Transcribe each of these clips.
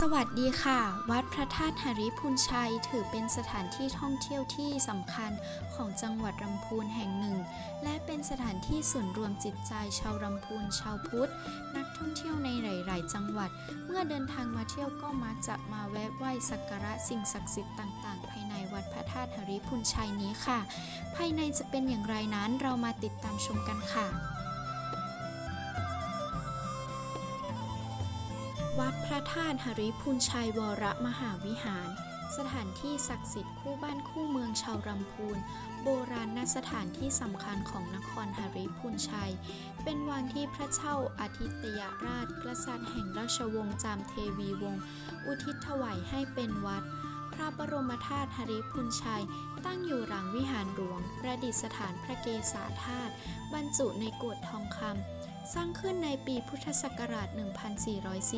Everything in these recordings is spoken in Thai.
สวัสดีค่ะ วัดพระธาตุหริพุนชัย ถือเป็นสถานที่ท่องเที่ยวที่สำคัญของจังหวัดลำพูนแห่งหนึ่ง และเป็นสถานที่ศูนรวมจิตใจชาวลำพูนชาวพุทธ นักท่องเที่ยวในหลาย ๆ จังหวัด เมื่อเดินทางมาเที่ยวก็มักจะมาแวะไหว้สักการะสิ่งศักดิ์สิทธิ์ต่าง ๆ ภายในวัดพระธาตุหริพุนชัยนี้ค่ะ ภายในจะเป็นอย่างไรนั้นเรามาติดตามชมกันค่ะ วัดพระธาตุหริพุนชัยวรมหาวิหาร สถานที่ศักดิ์สิทธิ์คู่บ้านคู่เมืองชาวรำพูน โบราณณสถานที่สำคัญของนครหริพุนชัย เป็นวังที่พระเจ้าอาทิตยราชกษัตริย์แห่งราชวงศ์จามเทวีวงศ์อุทิศถวายให้เป็นวัด พระบรมธาตุหริพุนชัย ตั้งอยู่หลังวิหารหลวง ประดิษฐานพระเกศาธาตุบรรจุในโกรธทองคำ สร้างขึ้นในปีพุทธศักราช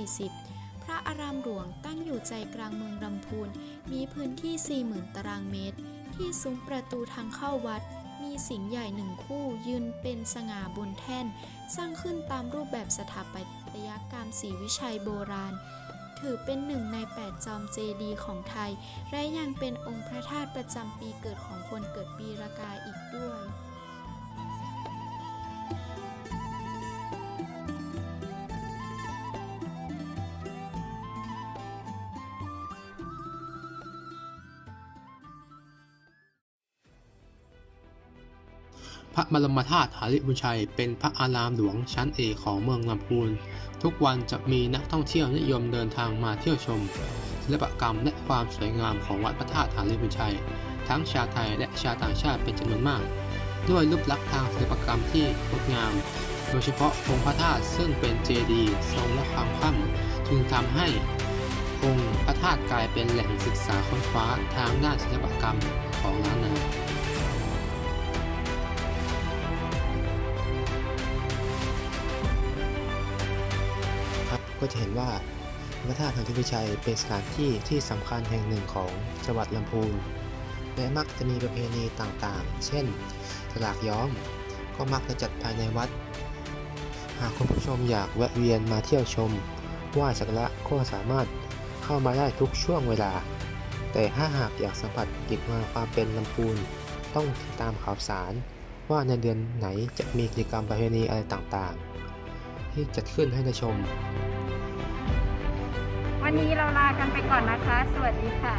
1440 พระอารามหลวงตั้งอยู่ใจกลางเมืองลำพูน มีพื้นที่ 40,000 ตารางเมตร ที่ซุ้มประตูทางเข้าวัด มีสิงห์ใหญ่หนึ่งคู่ยืนเป็นสง่าบนแท่น สร้างขึ้นตามรูปแบบสถาปัตยกรรมศรีวิชัยโบราณ ถือเป็นหนึ่งใน 8 จอมเจดีย์ของไทย และยังเป็นองค์พระธาตุประจำปีเกิดของคนเกิดปีละกาอีกด้วย พระบรมธาตุหาริพุนชัย เป็นพระอารามหลวงชั้นเอกของเมืองลำพูน ทุกวันจะมีนักท่องเที่ยวนิยมเดินทางมาเที่ยวชมศิลปกรรมและความสวยงามของวัดพระธาตุหาริพุนชัย ทั้งชาวไทยและชาวต่างชาติเป็นจำนวนมาก ด้วยรูปลักษณ์ทางศิลปกรรมที่งดงาม โดยเฉพาะองค์พระธาตุซึ่งเป็นเจดีย์ทรงและความค่ำจึงทำให้องค์พระธาตุกลายเป็นแหล่งศึกษาค้นคว้าทางด้านศิลปกรรมของล้านนา ก็จะเห็นว่าพระธาตุธรรมชัยเป็นสถานที่ที่สำคัญแห่งหนึ่งของจังหวัดลำพูนและมักจะมีประเพณีต่างๆ เช่นสลากย้อม ก็มักจะจัดภายในวัด หากคุณผู้ชมอยากแวะเวียนมาเที่ยวชมไหว้สักระก็สามารถเข้ามาได้ทุกช่วงเวลา แต่ถ้าหากอยากสัมผัสกิจมาความเป็นลำพูนต้องติดตามข่าวสาร ว่าในเดือนไหนจะมีกิจกรรมประเพณีอะไรต่างๆ ที่จัดขึ้นให้ได้ชม วันนี้เราลากันไปก่อนนะคะ สวัสดีค่ะ